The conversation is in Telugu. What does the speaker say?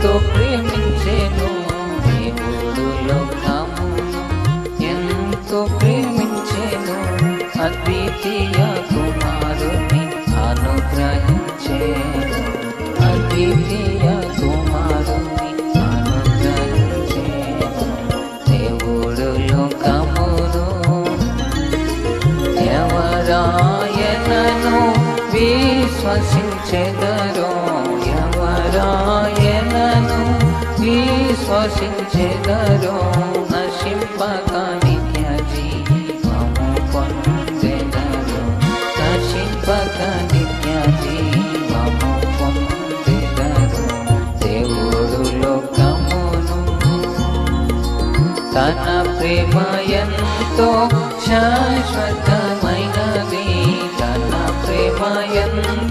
ఎంతో ప్రేమించేను ఎంతో ప్రేమించేను అద్వితీయ కుమారుని అనుగ్రహించేను. అద్వితీయ కుమారుని అనుగ్రహించేను. దేవుడు లోకమును ఎవరాయనను విశ్వసించెదరో సంతోషించెదరో నశింపక నిత్య జీవము పొందెదరో నశింపక నిత్య జీవము పొందెదరో దేవుడు లోకమును తన ప్రేమ ఎంతో శాశ్వతమైనది తన ప్రేమ